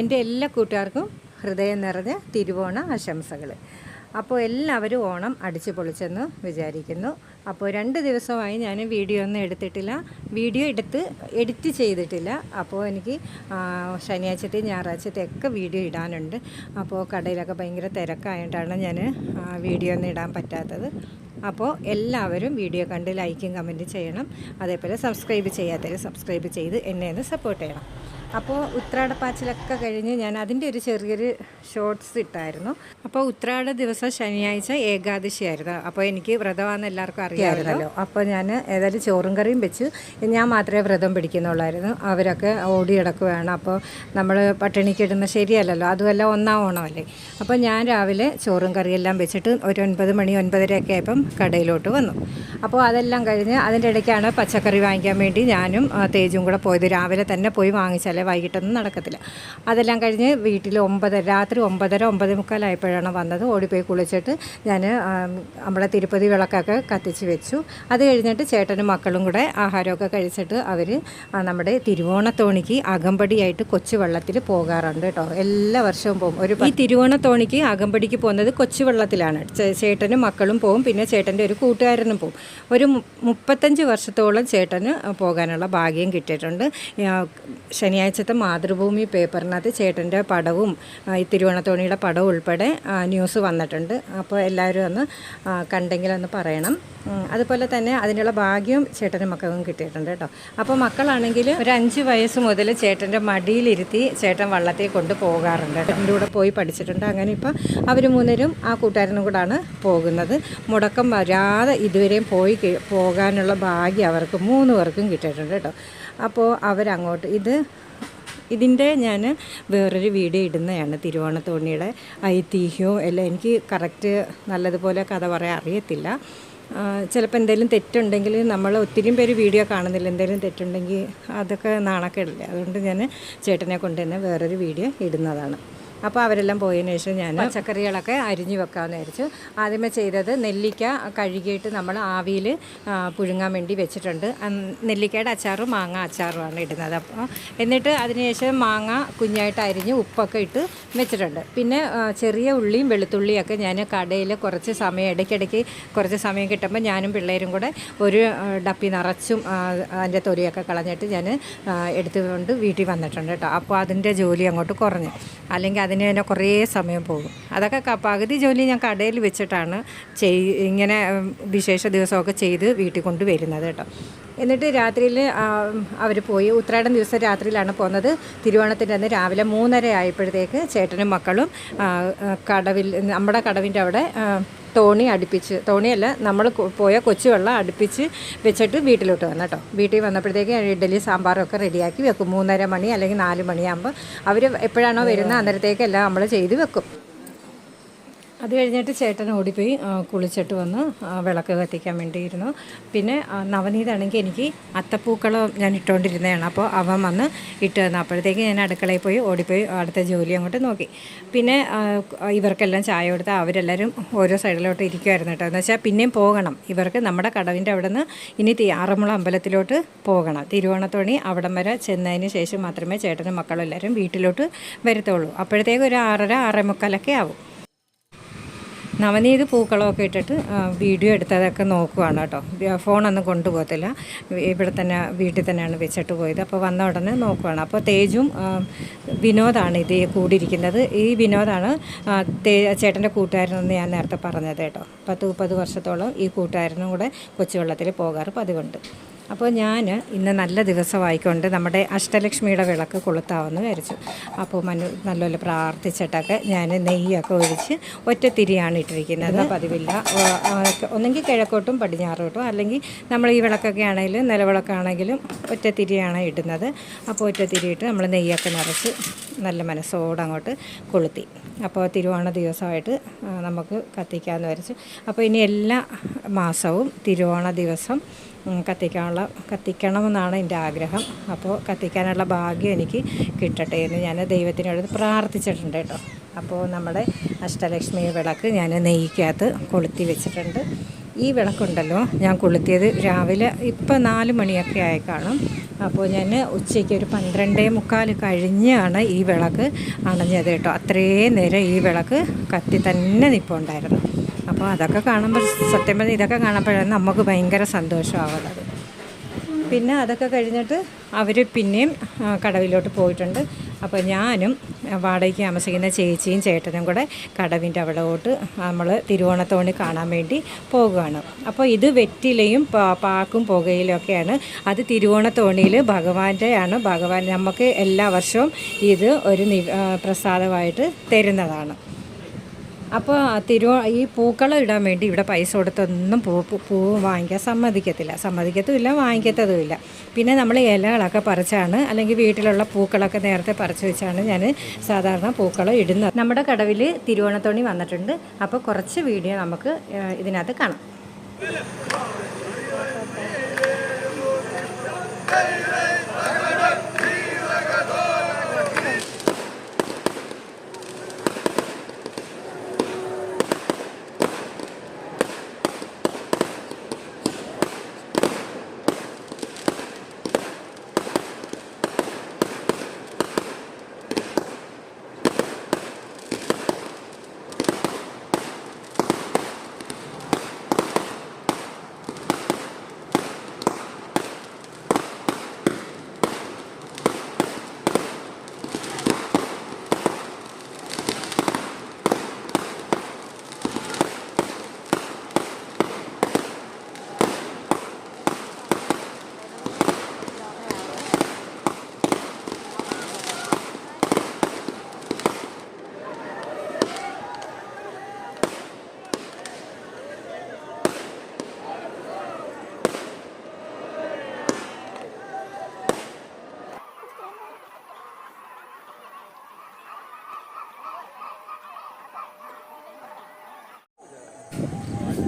എന്റെ എല്ലാ കൂട്ടുകാർക്കും ഹൃദയം നിറഞ്ഞ തിരുവോണ ആശംസകൾ. അപ്പോൾ എല്ലാവരും ഓണം അടിച്ചു പൊളിച്ചെന്ന് വിചാരിക്കുന്നു. അപ്പോൾ രണ്ട് ദിവസമായി ഞാൻ വീഡിയോ ഒന്നും എടുത്തിട്ടില്ല. വീഡിയോ എടുത്ത് എഡിറ്റ് ചെയ്തിട്ടില്ല. അപ്പോൾ എനിക്ക് ശനിയാഴ്ചത്തെയും ഞായറാഴ്ചത്തെയും ഞായറാഴ്ചത്തെ ഒക്കെ വീഡിയോ ഇടാനുണ്ട്. അപ്പോൾ കടയിലൊക്കെ ഭയങ്കര തിരക്കായതുകൊണ്ടാണ് ഞാൻ വീഡിയോ ഒന്നും ഇടാൻ പറ്റാത്തത്. അപ്പോൾ എല്ലാവരും വീഡിയോ കണ്ട് ലൈക്കും കമന്റും ചെയ്യണം. അതേപോലെ സബ്സ്ക്രൈബ് ചെയ്യാത്തവർ സബ്സ്ക്രൈബ് ചെയ്ത് എന്നെ ഒന്ന് സപ്പോർട്ട് ചെയ്യണം. അപ്പോൾ ഉത്രാടപ്പാച്ചിലൊക്കെ കഴിഞ്ഞ് ഞാൻ അതിന്റെ ഒരു ചെറിയൊരു ഷോർട്സ് ഇട്ടായിരുന്നു. അപ്പോൾ ഉത്രാട ദിവസം ശനിയാഴ്ച ഏകാദശിയായിരുന്നു അപ്പോൾ എനിക്ക് വ്രതമാണെന്ന് എല്ലാവർക്കും അറിയാമായിരുന്നല്ലോ അപ്പോൾ ഞാൻ ഏതായാലും ചോറും കറിയും വെച്ച് ഞാൻ മാത്രമേ വ്രതം പിടിക്കുന്നുള്ളായിരുന്നു. അവരൊക്കെ ഓടി വേണം അപ്പോൾ നമ്മൾ പട്ടിണിക്കിടുന്ന ശരിയല്ലല്ലോ. അതുമല്ല ഒന്നാം ഓണമല്ലേ. അപ്പോൾ ഞാൻ രാവിലെ ചോറും കറിയെല്ലാം വെച്ചിട്ട് ഒരു ഒൻപത് മണി ഒൻപതരയൊക്കെ ആയപ്പം കടയിലോട്ട് വന്നു. അപ്പോൾ അതെല്ലാം കഴിഞ്ഞ് അതിന്റെ ഇടയ്ക്കാണ് പച്ചക്കറി വാങ്ങിക്കാൻ വേണ്ടി ഞാനും തേജും കൂടെ പോയത്. രാവിലെ തന്നെ പോയി വാങ്ങിച്ചാലേ വൈകിട്ടൊന്നും നടക്കത്തില്ല. അതെല്ലാം കഴിഞ്ഞ് വീട്ടിൽ ഒമ്പത് രാത്രി ഒമ്പതര ഒമ്പത് മുക്കാലായപ്പോഴാണ് വന്നത്. ഓടിപ്പോയി കുളിച്ചിട്ട് ഞാൻ നമ്മുടെ തിരുപ്പതി വിളക്കൊക്കെ കത്തിച്ച് വെച്ചു. അത് കഴിഞ്ഞിട്ട് ചേട്ടനും മക്കളും കൂടെ ആഹാരമൊക്കെ കഴിച്ചിട്ട് അവർ നമ്മുടെ തിരുവോണത്തോണിക്ക് അകമ്പടിയായിട്ട് കൊച്ചു വെള്ളത്തിൽ പോകാറുണ്ട് കേട്ടോ എല്ലാ വർഷവും പോകും. ഒരു ഈ തിരുവോണത്തോണിക്ക് അകമ്പടിക്ക് പോകുന്നത് കൊച്ചു വെള്ളത്തിലാണ്. ചേട്ടനും മക്കളും പോകും പിന്നെ ചേട്ടന്റെ ഒരു കൂട്ടുകാരനും പോകും. ഒരു മുപ്പത്തഞ്ച് വർഷത്തോളം ചേട്ടന് പോകാനുള്ള ഭാഗ്യം കിട്ടിയിട്ടുണ്ട്. ആ, ശനിയാഴ്ചത്തെ മാതൃഭൂമി പേപ്പറിനകത്ത് ചേട്ടന്റെ പടവും ഈ തിരുവണത്തോണിയുടെ പടവും ഉൾപ്പെടെ ന്യൂസ് വന്നിട്ടുണ്ട്. അപ്പോൾ എല്ലാവരും ഒന്ന് കണ്ടെങ്കിലൊന്ന് പറയണം. അതുപോലെ തന്നെ അതിനുള്ള ഭാഗ്യവും ചേട്ടനും മക്കൾക്കും കിട്ടിയിട്ടുണ്ട് കേട്ടോ. അപ്പോൾ മക്കളാണെങ്കിൽ ഒരു അഞ്ച് വയസ്സ് മുതൽ ചേട്ടന്റെ മടിയിലിരുത്തി ചേട്ടൻ വള്ളത്തിൽ കൊണ്ട് പോകാറുണ്ട് ചേട്ടന്റെ കൂടെ പോയി പഠിച്ചിട്ടുണ്ട്. അങ്ങനെ ഇപ്പോൾ അവർ മൂന്നരും ആ കൂട്ടുകാരനും കൂടാണ് പോകുന്നത്. മുടക്കം വരാതെ ഇതുവരെയും പോയി പോകാനുള്ള ഭാഗ്യം അവർക്ക് മൂന്ന് പേർക്കും കിട്ടിയിട്ടുണ്ട് കേട്ടോ. അപ്പോൾ അവരങ്ങോട്ട് ഇത് ഇതിന്റെ ഞാൻ വേറൊരു വീഡിയോ ഇടുന്നതാണ് തിരുവോണത്തോണിയുടെ ഐതിഹ്യവും എല്ലാം എനിക്ക് കറക്റ്റ് നല്ലതുപോലെ കഥ പറയാൻ അറിയത്തില്ല. ചിലപ്പോൾ എന്തെങ്കിലും തെറ്റുണ്ടെങ്കിൽ നമ്മൾ ഒത്തിരിയും പേര് വീഡിയോ കാണുന്നില്ല. എന്തെങ്കിലും തെറ്റുണ്ടെങ്കിൽ അതൊക്കെ നാണക്കേടില്ലേ? അതുകൊണ്ട് ഞാൻ ചേട്ടനെ കൊണ്ട് തന്നെ വേറൊരു വീഡിയോ ഇടുന്നതാണ്. അപ്പോൾ അവരെല്ലാം പോയതിന് ശേഷം ഞാൻ പച്ചക്കറികളൊക്കെ അരിഞ്ഞു വെക്കാമെന്ന് വിചാരിച്ചു. ആദ്യമേ ചെയ്തത് നെല്ലിക്ക കഴുകിയിട്ട് നമ്മൾ ആവിയിൽ പുഴുങ്ങാൻ വേണ്ടി വെച്ചിട്ടുണ്ട്. നെല്ലിക്കയുടെ അച്ചാറും മാങ്ങ അച്ചാറുമാണ് ഇടുന്നത്. അപ്പോൾ എന്നിട്ട് അതിനുശേഷം മാങ്ങ കുഞ്ഞായിട്ട് അരിഞ്ഞ് ഉപ്പൊക്കെ ഇട്ട് വെച്ചിട്ടുണ്ട്. പിന്നെ ചെറിയ ഉള്ളിയും വെളുത്തുള്ളിയൊക്കെ ഞാൻ കടയിൽ കുറച്ച് സമയം ഇടയ്ക്കിടയ്ക്ക് കുറച്ച് സമയം കിട്ടുമ്പോൾ ഞാനും പിള്ളേരും കൂടെ ഒരു ഡപ്പി നിറച്ചും അതിന്റെ തൊലിയൊക്കെ കളഞ്ഞിട്ട് ഞാൻ എടുത്തുകൊണ്ട് വീട്ടിൽ വന്നിട്ടുണ്ട് കേട്ടോ. അപ്പോൾ അതിന്റെ ജോലി അങ്ങോട്ട് കുറഞ്ഞു. അല്ലെങ്കിൽ അതിന് തന്നെ കുറേ സമയം പോകും. അതൊക്കെ പകുതി ജോലി ഞാൻ കടയിൽ വെച്ചിട്ടാണ് ചെയ് ഇങ്ങനെ വിശേഷ ദിവസമൊക്കെ ചെയ്ത് വീട്ടിൽ കൊണ്ട് വരുന്നത് കേട്ടോ. എന്നിട്ട് രാത്രിയിൽ അവർ പോയി. ഉത്രാടം ദിവസം രാത്രിയിലാണ് പോകുന്നത്. തിരുവോണത്തിന്റെ അന്ന് രാവിലെ മൂന്നര ആയപ്പോഴത്തേക്ക് ചേട്ടനും മക്കളും കടവിൽ നമ്മുടെ കടവിന്റെ അവിടെ തോണി അടുപ്പിച്ച് തോണിയല്ല നമ്മൾ പോയ കൊച്ചുവെള്ളം അടുപ്പിച്ച് വെച്ചിട്ട് വീട്ടിലോട്ട് വന്നു കേട്ടോ. വീട്ടിൽ വന്നപ്പോഴത്തേക്ക് ഇഡ്ഡലി സാമ്പാറൊക്കെ റെഡിയാക്കി വെക്കും. മൂന്നര മണി അല്ലെങ്കിൽ നാല് മണിയാകുമ്പോൾ അവർ എപ്പോഴാണോ വരുന്നത് അന്നേരത്തേക്കെല്ലാം നമ്മൾ ചെയ്ത് വെക്കും. അത് കഴിഞ്ഞിട്ട് ചേട്ടൻ ഓടിപ്പോയി കുളിച്ചിട്ട് വന്ന് വിളക്ക് കത്തിക്കാൻ വേണ്ടിയിരുന്നു. പിന്നെ നവനീതാണെങ്കിൽ എനിക്ക് അത്തപ്പൂക്കൾ ഞാൻ ഇട്ടുകൊണ്ടിരുന്നതാണ് അപ്പോൾ അവൻ വന്ന് ഇട്ട് തന്നു. അപ്പോഴത്തേക്ക് ഞാൻ അടുക്കളയിൽ പോയി ഓടിപ്പോയി അടുത്ത ജോലി അങ്ങോട്ട് നോക്കി. പിന്നെ ഇവർക്കെല്ലാം ചായ കൊടുത്ത് അവരെല്ലാവരും ഓരോ സൈഡിലോട്ട് ഇരിക്കുമായിരുന്നു കേട്ടോ. എന്ന് വെച്ചാൽ പിന്നെയും പോകണം. ഇവർക്ക് നമ്മുടെ കടവിന്റെ അവിടെ നിന്ന് ഇനി ആറന്മുള അമ്പലത്തിലോട്ട് പോകണം. തിരുവോണത്തോണി അവിടം വരെ ചെന്നതിന് ശേഷം മാത്രമേ ചേട്ടനും മക്കളും എല്ലാവരും വീട്ടിലോട്ട് വരത്തുള്ളൂ. അപ്പോഴത്തേക്ക് ഒരു ആറര ആറേ മുക്കാലൊക്കെ ആവും. നവനീത് പൂക്കളമൊക്കെ ഇട്ടിട്ട് വീഡിയോ എടുത്തതൊക്കെ നോക്കുവാണ് കേട്ടോ. ഫോണൊന്നും കൊണ്ടുപോകത്തില്ല. ഇവിടെ തന്നെ വീട്ടിൽ തന്നെയാണ് വെച്ചിട്ട് പോയത്. അപ്പോൾ വന്ന ഉടനെ നോക്കുവാണ്. അപ്പോൾ തേജും വിനോദാണ് ഇത് കൂടിയിരിക്കുന്നത്. ഈ വിനോദാണ് ചേട്ടന്റെ കൂട്ടുകാരനെന്ന് ഞാൻ നേരത്തെ പറഞ്ഞത് കേട്ടോ. പത്ത് മുപ്പത് വർഷത്തോളം ഈ കൂട്ടുകാരനും കൂടെ കൊച്ചുവെള്ളത്തിൽ പോകാറ് പതിവുണ്ട്. അപ്പോൾ ഞാൻ ഇന്ന് നല്ല ദിവസമായിക്കൊണ്ട് നമ്മുടെ അഷ്ടലക്ഷ്മിയുടെ വിളക്ക് കൊളുത്താവെന്ന് വിചാരിച്ചു. അപ്പോൾ മനു നല്ലപോലെ പ്രാർത്ഥിച്ചിട്ടൊക്കെ ഞാൻ നെയ്യൊക്കെ ഒഴിച്ച് ഒറ്റത്തിരിയാണ് ഇട്ടിരിക്കുന്നത്. പതിവില്ല. ഒന്നെങ്കിൽ കിഴക്കോട്ടും പടിഞ്ഞാറോട്ടും അല്ലെങ്കിൽ നമ്മൾ ഈ വിളക്കൊക്കെ ആണെങ്കിലും നിലവിളക്കാണെങ്കിലും ഒറ്റത്തിരിയാണ് ഇടുന്നത്. അപ്പോൾ ഒറ്റത്തിരിയിട്ട് നമ്മൾ നെയ്യൊക്കെ നിറച്ച് നല്ല മനസ്സോടെ അങ്ങോട്ട് കൊളുത്തി. അപ്പോൾ തിരുവോണ ദിവസമായിട്ട് നമുക്ക് കത്തിക്കാമെന്ന് വിചാരിച്ചു. അപ്പോൾ ഇനി എല്ലാ മാസവും തിരുവോണ ദിവസം കത്തിക്കാനുള്ള കത്തിക്കണമെന്നാണ് എന്റെ ആഗ്രഹം. അപ്പോൾ കത്തിക്കാനുള്ള ഭാഗ്യം എനിക്ക് കിട്ടട്ടെ എന്ന് ഞാൻ ദൈവത്തിനോട് പ്രാർത്ഥിച്ചിട്ടുണ്ട് കേട്ടോ. അപ്പോൾ നമ്മുടെ അഷ്ടലക്ഷ്മി വിളക്ക് ഞാൻ നെയ്ക്കകത്ത് കൊളുത്തി വെച്ചിട്ടുണ്ട്. ഈ വിളക്കുണ്ടല്ലോ ഞാൻ കൊളുത്തിയത് രാവിലെ ഇപ്പം നാല് മണിയൊക്കെ ആയി കാണും. അപ്പോൾ ഞാൻ ഉച്ചയ്ക്ക് ഒരു പന്ത്രണ്ടേ മുക്കാൽ കഴിഞ്ഞാണ് ഈ വിളക്ക് അണഞ്ഞത് കേട്ടോ. അത്രയും നേരം ഈ വിളക്ക് കത്തി തന്നെ നിൽപ്പുണ്ടായിരുന്നു അപ്പോൾ അതൊക്കെ കാണുമ്പോൾ സത്യം പറഞ്ഞാൽ ഇതൊക്കെ കാണുമ്പോഴാണ് നമുക്ക് ഭയങ്കര സന്തോഷമാവുന്നത്. പിന്നെ അതൊക്കെ കഴിഞ്ഞിട്ട് അവർ പിന്നെയും കടവിലോട്ട് പോയിട്ടുണ്ട്. അപ്പോൾ ഞാനും വാടകയ്ക്ക് താമസിക്കുന്ന ചേച്ചിയും ചേട്ടനും കൂടെ കടവിന്റെ അവിടോട്ട് നമ്മൾ തിരുവോണത്തോണി കാണാൻ വേണ്ടി പോകുകയാണ് അപ്പോൾ ഇത് വെറ്റിലയും പാക്കും പുകയിലൊക്കെയാണ്. അത് തിരുവോണത്തോണിയിൽ ഭഗവാന്റെ ആണ് ഭഗവാൻ നമുക്ക് എല്ലാ വർഷവും ഇത് ഒരു പ്രസാദമായിട്ട് തരുന്നതാണ്. അപ്പോൾ തിരു ഈ പൂക്കളം ഇടാൻ വേണ്ടി ഇവിടെ പൈസ കൊടുത്തൊന്നും പൂ പൂ- വാങ്ങിക്കാൻ സമ്മതിക്കത്തില്ല. സമ്മതിക്കത്തുമില്ല വാങ്ങിക്കത്തതുമില്ല. പിന്നെ നമ്മൾ ഇലകളൊക്കെ പറിച്ചാണ് അല്ലെങ്കിൽ വീട്ടിലുള്ള പൂക്കളൊക്കെ നേരത്തെ പറിച്ച് വെച്ചാണ് ഞാൻ സാധാരണ പൂക്കളം ഇടുന്നത്. നമ്മുടെ കടവിൽ തിരുവോണത്തോണി വന്നിട്ടുണ്ട്. അപ്പോൾ കുറച്ച് വീഡിയോ നമുക്ക് ഇതിനകത്ത് കാണാം.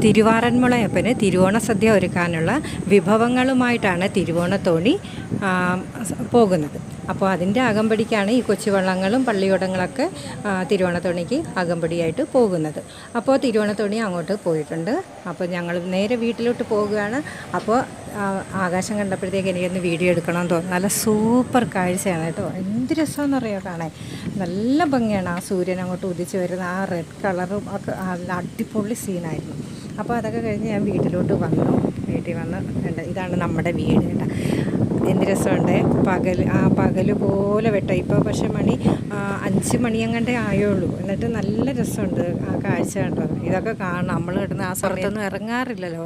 തിരുവാറന്മുളയപ്പന് തിരുവോണ സദ്യ ഒരുക്കാനുള്ള വിഭവങ്ങളുമായിട്ടാണ് തിരുവോണത്തോണി പോകുന്നത്. അപ്പോൾ അതിന്റെ അകമ്പടിക്കാണ് ഈ കൊച്ചുവള്ളങ്ങളും പള്ളിയോടങ്ങളൊക്കെ തിരുവോണത്തോണിക്ക് അകമ്പടിയായിട്ട് പോകുന്നത്. അപ്പോൾ തിരുവോണത്തോണി അങ്ങോട്ട് പോയിട്ടുണ്ട്. അപ്പോൾ ഞങ്ങൾ നേരെ വീട്ടിലോട്ട് പോകുകയാണ് അപ്പോൾ ആകാശം കണ്ടപ്പോഴത്തേക്ക് എനിക്കൊന്ന് വീഡിയോ എടുക്കണമെന്ന് തോന്നുന്നു. നല്ല സൂപ്പർ കാഴ്ചയാണ് കേട്ടോ. എന്ത് രസമെന്നറിയോ കാണാൻ? നല്ല ഭംഗിയാണ് ആ സൂര്യൻ അങ്ങോട്ട് ഉദിച്ച് വരുന്ന ആ റെഡ് കളറും ഒക്കെ നല്ല അടിപൊളി സീനായിരുന്നു അപ്പോൾ അതൊക്കെ കഴിഞ്ഞ് ഞാൻ വീട്ടിലോട്ട് വന്നു. വീട്ടിൽ വന്ന് ഉണ്ട് ഇതാണ് നമ്മുടെ വീട് കേട്ടോ. എന്ത് രസമുണ്ട്? പകൽ ആ പകൽ പോലെ വെട്ട. ഇപ്പോൾ പക്ഷേ മണി അഞ്ച് മണിയങ്ങണ്ടേ ആയുള്ളൂ. എന്നിട്ട് നല്ല രസമുണ്ട് ആ കാഴ്ച കണ്ടത്. ഇതൊക്കെ കാണണം. നമ്മൾ കിടന്ന് ആ സമയത്തൊന്നും ഇറങ്ങാറില്ലല്ലോ.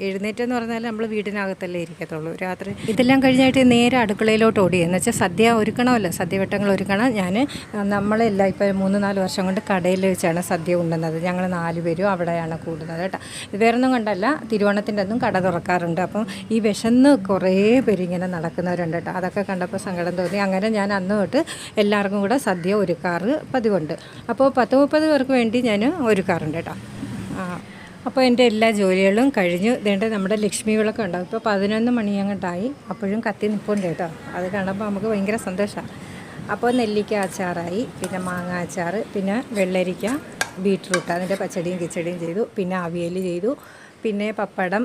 എഴുന്നേറ്റെന്ന് പറഞ്ഞാൽ നമ്മൾ വീടിനകത്തല്ലേ ഇരിക്കത്തുള്ളൂ. രാത്രി ഇതെല്ലാം കഴിഞ്ഞായിട്ട് നേരെ അടുക്കളയിലോട്ട് ഓടി. എന്ന് വെച്ചാൽ സദ്യ ഒരുക്കണമല്ലോ. സദ്യവട്ടങ്ങൾ ഒരുക്കണം. ഞാൻ നമ്മളെല്ലാം ഇപ്പോൾ മൂന്ന് നാല് വർഷം കൊണ്ട് കടയിൽ വെച്ചാണ് സദ്യ ഉണ്ടുന്നത് ഞങ്ങൾ നാല് പേരും അവിടെയാണ് കൂടുന്നത് കേട്ടോ. വേറൊന്നും കണ്ടല്ല തിരുവോണത്തിന്റെ ഒന്നും കട തുറക്കാറുണ്ട്. അപ്പം ഈ വിശന്ന് കുറേ പേര് ഇങ്ങനെ നടക്കുന്നവരുണ്ട് കേട്ടോ. അതൊക്കെ കണ്ടപ്പോൾ സങ്കടം തോന്നി. അങ്ങനെ ഞാൻ അന്ന് തൊട്ട് എല്ലാവർക്കും കൂടെ സദ്യ ഒരുക്കാറ് പതിവുണ്ട്. അപ്പോൾ പത്ത് മുപ്പത് പേർക്ക് വേണ്ടി ഞാൻ ഒരുക്കാറുണ്ട് കേട്ടോ. ആ. അപ്പോൾ എന്റെ എല്ലാ ജോലികളും കഴിഞ്ഞു. ഇതേണ്ട നമ്മുടെ ലക്ഷ്മി വിളക്കം ഉണ്ടാവും ഇപ്പോൾ പതിനൊന്ന് മണിയങ്ങോട്ടായി അപ്പോഴും കത്തി നിൽപ്പുണ്ട് കേട്ടോ. അത് കാണുമ്പോൾ നമുക്ക് ഭയങ്കര സന്തോഷമാണ് അപ്പോൾ നെല്ലിക്ക അച്ചാറായി പിന്നെ മാങ്ങ അച്ചാർ പിന്നെ വെള്ളരിക്ക ബീട്രൂട്ട് അതിന്റെ പച്ചടിയും കിച്ചടിയും ചെയ്തു പിന്നെ അവിയൽ ചെയ്തു പിന്നെ പപ്പടം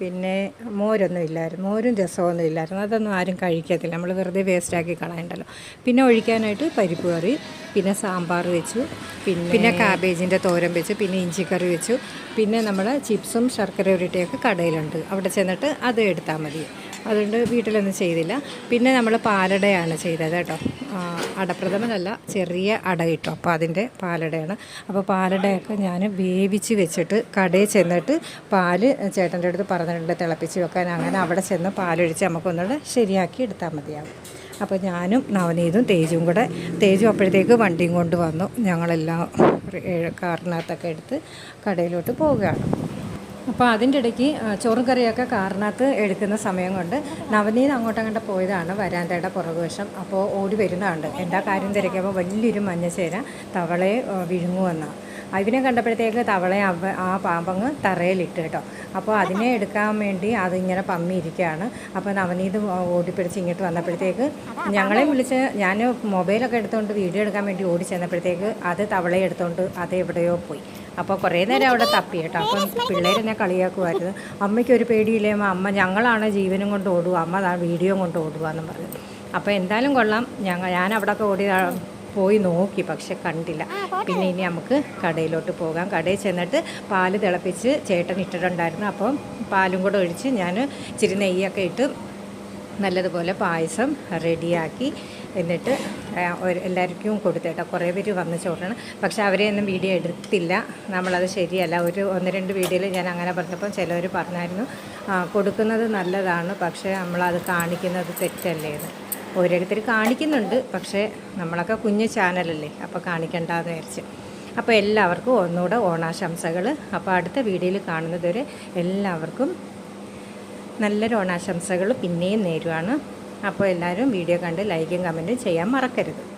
പിന്നെ മോരൊന്നും ഇല്ലായിരുന്നു. മോരും രസമൊന്നും ഇല്ലായിരുന്നു. അതൊന്നും ആരും കഴിക്കത്തില്ല. നമ്മൾ വെറുതെ വേസ്റ്റാക്കി കളയണ്ടല്ലോ. പിന്നെ ഒഴിക്കാനായിട്ട് പരിപ്പ് കറി പിന്നെ സാമ്പാർ വെച്ചു. പിന്നെ പിന്നെ കാബേജിന്റെ തോരൻ വെച്ചു. പിന്നെ ഇഞ്ചിക്കറി വെച്ചു. പിന്നെ നമ്മൾ ചിപ്സും ശർക്കര ഉരുട്ടിയൊക്കെ കടയിലുണ്ട്. അവിടെ ചെന്നിട്ട് അത് എടുത്താൽ മതി. അതുകൊണ്ട് വീട്ടിലൊന്നും ചെയ്തില്ല. പിന്നെ നമ്മൾ പാലടയാണ് ചെയ്തത് കേട്ടോ. അടപ്രഥമനല്ല ചെറിയ അട കിട്ടും അപ്പോൾ അതിന്റെ പാലടയാണ്. അപ്പോൾ പാലടയൊക്കെ ഞാൻ വേവിച്ച് വെച്ചിട്ട് കടയിൽ ചെന്നിട്ട് പാൽ ചേട്ടന്റെ അടുത്ത് പറഞ്ഞിട്ടുണ്ട് തിളപ്പിച്ച് വെക്കാൻ. അങ്ങനെ അവിടെ ചെന്ന് പാലൊഴിച്ച് നമുക്കൊന്നുകൂടെ ശരിയാക്കി എടുത്താൽ മതിയാവും. അപ്പോൾ ഞാനും നവനീതും തേജും കൂടെ തേജു അപ്പോഴത്തേക്ക് വണ്ടിയും കൊണ്ട് വന്നു. ഞങ്ങളെല്ലാം കാറിനകത്തൊക്കെ എടുത്ത് കടയിലോട്ട് പോവുകയാണ്. അപ്പോൾ അതിന്റെ ഇടയ്ക്ക് ചോറും കറിയൊക്കെ കാറിനകത്ത് എടുക്കുന്ന സമയം കൊണ്ട് നവനീത് അങ്ങോട്ട് അങ്ങോട്ട് പോയതാണ് വരാന്തയുടെ പുറകുവശം. അപ്പോൾ ഓടി വരുന്നതുണ്ട്. എന്താ കാര്യം തിരക്കിയപ്പോൾ വലിയൊരു മഞ്ഞച്ചേര തവളയെ വിഴുങ്ങുമെന്ന് അതിനെ കണ്ടപ്പോഴത്തേക്ക് തവളയെ അവ ആ പാമ്പങ്ങ് തറയിലിട്ട് കേട്ടോ. അപ്പോൾ അതിനെ എടുക്കാൻ വേണ്ടി അതിങ്ങനെ പമ്മിയിരിക്കുകയാണ്. അപ്പോൾ നവനീത് ഓടിപ്പിടിച്ച് ഇങ്ങോട്ട് വന്നപ്പോഴത്തേക്ക് ഞങ്ങളെ വിളിച്ച് ഞാൻ മൊബൈലൊക്കെ എടുത്തുകൊണ്ട് വീഡിയോ എടുക്കാൻ വേണ്ടി ഓടി ചെന്നപ്പോഴത്തേക്ക് അത് തവളയെ എടുത്തുകൊണ്ട് അത് എവിടെയോ പോയി. അപ്പോൾ കുറേ നേരം അവിടെ തപ്പി കേട്ടോ. അപ്പം പിള്ളേരെന്നെ കളിയാക്കുമായിരുന്നു. അമ്മയ്ക്ക് ഒരു പേടിയില്ലേ? അമ്മ ഞങ്ങളാണ് ജീവനും കൊണ്ട് ഓടുക. അമ്മ വീഡിയോ കൊണ്ട് ഓടുക എന്ന് പറഞ്ഞു. അപ്പോൾ എന്തായാലും കൊള്ളാം. ഞങ്ങൾ ഞാൻ അവിടെയൊക്കെ ഓടി പോയി നോക്കി. പക്ഷെ കണ്ടില്ല. പിന്നെ ഇനി നമുക്ക് കടയിലോട്ട് പോകാം. കടയിൽ ചെന്നിട്ട് പാൽ തിളപ്പിച്ച് ചേട്ടൻ ഇട്ടിട്ടുണ്ടായിരുന്നു. അപ്പം പാലും കൂടെ ഒഴിച്ച് ഞാൻ ഇച്ചിരി നെയ്യൊക്കെ ഇട്ട് നല്ലതുപോലെ പായസം റെഡിയാക്കി എന്നിട്ട് എല്ലാവർക്കും കൊടുത്തേട്ടോ കുറേ പേര് വന്ന് ചോറണം പക്ഷെ അവരെയൊന്നും വീഡിയോ എടുത്തില്ല. നമ്മളത് ശരിയല്ല. ഒരു ഒന്ന് രണ്ട് വീഡിയോയിൽ ഞാൻ അങ്ങനെ പറഞ്ഞപ്പോൾ ചിലവർ പറഞ്ഞായിരുന്നു കൊടുക്കുന്നത് നല്ലതാണ് പക്ഷേ നമ്മളത് കാണിക്കുന്നത് തെറ്റല്ലേ എന്ന്. ഓരോരുത്തർ കാണിക്കുന്നുണ്ട് പക്ഷേ നമ്മളൊക്കെ കുഞ്ഞു ചാനലല്ലേ അപ്പോൾ കാണിക്കണ്ടെന്ന് വിചാരിച്ച്. അപ്പോൾ എല്ലാവർക്കും ഒന്നുകൂടെ ഓണാശംസകൾ. അപ്പോൾ അടുത്ത വീഡിയോയിൽ കാണുന്നതുവരെ എല്ലാവർക്കും നല്ലൊരു ഓണാശംസകൾ പിന്നെയും നേരുവാണ്. അപ്പോൾ എല്ലാവരും വീഡിയോ കണ്ട് ലൈക്കും കമന്റും ചെയ്യാൻ മറക്കരുത്.